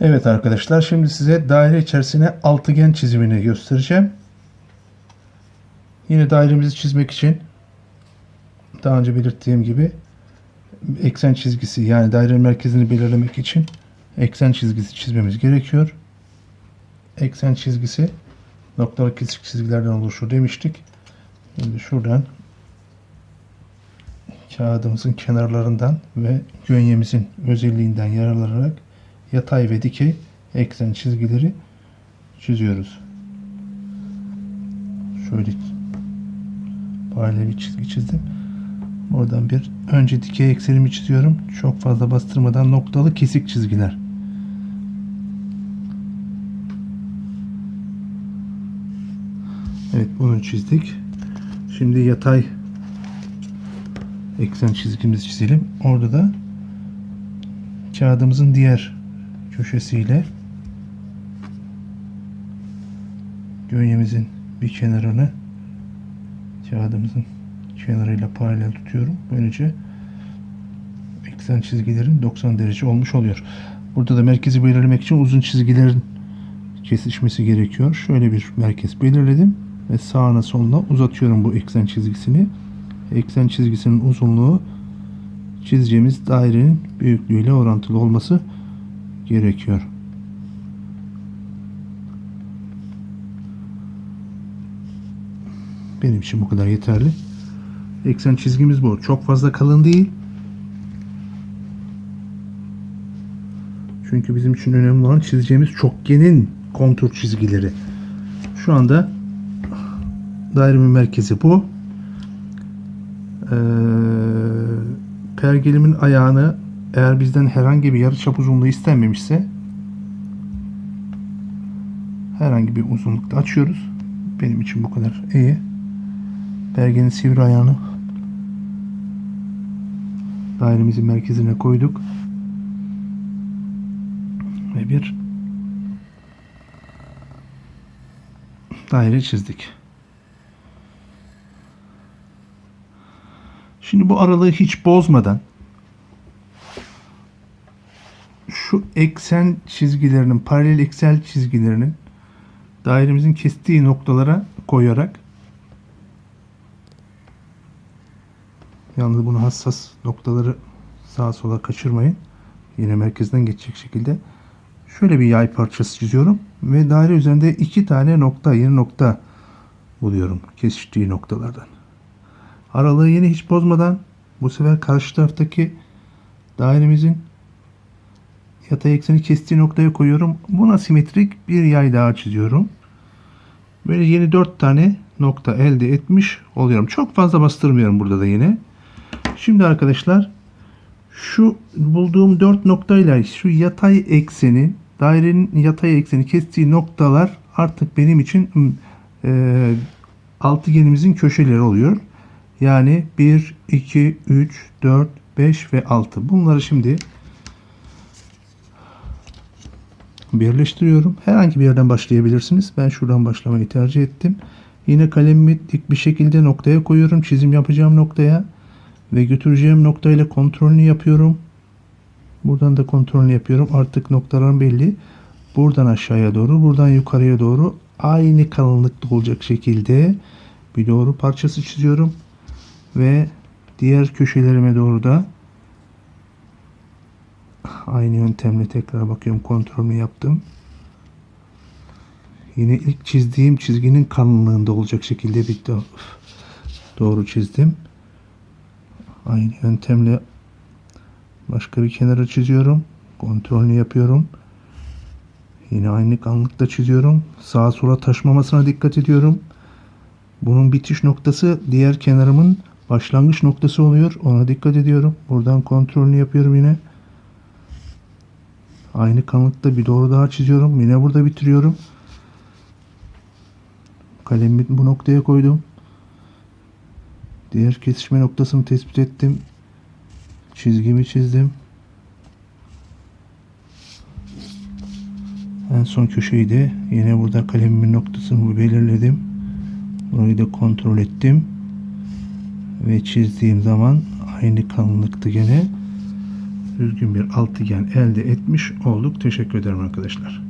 Evet arkadaşlar şimdi size daire içerisine altıgen çizimini göstereceğim. Yine dairemizi çizmek için daha önce belirttiğim gibi eksen çizgisi yani dairenin merkezini belirlemek için eksen çizgisi çizmemiz gerekiyor. Eksen çizgisi noktalı kesik çizgilerden oluşur demiştik. Şimdi şuradan kağıdımızın kenarlarından ve gönyemizin özelliğinden yararlanarak yatay ve dikey eksen çizgileri çiziyoruz. Şöyle paralel bir çizgi çizdim. Oradan bir önce dikey eksenimi çiziyorum. Çok fazla bastırmadan noktalı kesik çizgiler. Evet bunu çizdik. Şimdi yatay eksen çizgimizi çizelim. Orada da kağıdımızın diğer köşesiyle gönyemizin bir kenarını kağıdımızın kenarıyla paralel tutuyorum. Böylece eksen çizgilerin 90 derece olmuş oluyor. Burada da merkezi belirlemek için uzun çizgilerin kesişmesi gerekiyor. Şöyle bir merkez belirledim ve sağına soluna uzatıyorum bu eksen çizgisini. Eksen çizgisinin uzunluğu çizeceğimiz dairenin büyüklüğüyle orantılı olması gerekiyor. Benim için bu kadar yeterli. Eksen çizgimiz bu. Çok fazla kalın değil. Çünkü bizim için önemli olan çizeceğimiz çokgenin kontur çizgileri. Şu anda dairemin merkezi bu. Ee, pergelimin ayağını eğer bizden herhangi bir yarıçap uzunluğu istenmemişse herhangi bir uzunlukta açıyoruz. Benim için bu kadar iyi. Pergenin sivri ayağını dairemizin merkezine koyduk. Ve bir daire çizdik. Şimdi bu aralığı hiç bozmadan şu eksen çizgilerinin, paralel eksel çizgilerinin dairemizin kestiği noktalara koyarak yalnız bunu hassas noktaları sağa sola kaçırmayın. Yine merkezden geçecek şekilde şöyle bir yay parçası çiziyorum ve daire üzerinde iki tane nokta, yeni nokta buluyorum kesiştiği noktalardan. Aralığı yine hiç bozmadan bu sefer karşı taraftaki dairemizin yatay ekseni kestiği noktaya koyuyorum. Buna simetrik bir yay daha çiziyorum. Böyle yeni dört tane nokta elde etmiş oluyorum. Çok fazla bastırmıyorum burada da yine. Şimdi arkadaşlar şu bulduğum dört noktayla şu yatay eksenin dairenin yatay ekseni kestiği noktalar artık benim için e, altıgenimizin köşeleri oluyor. Yani 1, 2, 3, 4, 5 ve 6. Bunları şimdi birleştiriyorum. Herhangi bir yerden başlayabilirsiniz. Ben şuradan başlamayı tercih ettim. Yine kalemimi dik bir şekilde noktaya koyuyorum. Çizim yapacağım noktaya. Ve götüreceğim noktayla kontrolünü yapıyorum. Buradan da kontrolünü yapıyorum. Artık noktalarım belli. Buradan aşağıya doğru, buradan yukarıya doğru aynı kalınlıkta olacak şekilde bir doğru parçası çiziyorum. Ve diğer köşelerime doğru da aynı yöntemle tekrar bakıyorum kontrolünü yaptım. Yine ilk çizdiğim çizginin kalınlığında olacak şekilde bir doğru çizdim. Aynı yöntemle başka bir kenara çiziyorum. Kontrolünü yapıyorum. Yine aynı kalınlıkta çiziyorum. Sağa sola taşmamasına dikkat ediyorum. Bunun bitiş noktası diğer kenarımın başlangıç noktası oluyor. Ona dikkat ediyorum. Buradan kontrolünü yapıyorum yine. Aynı kalınlıkta bir doğru daha çiziyorum. Yine burada bitiriyorum. Kalemi bu noktaya koydum. Diğer kesişme noktasını tespit ettim. Çizgimi çizdim. En son köşeyi de yine burada kalemimin noktasını belirledim. Burayı da kontrol ettim. Ve çizdiğim zaman aynı kalınlıkta gene düzgün bir altıgen elde etmiş olduk. Teşekkür ederim arkadaşlar.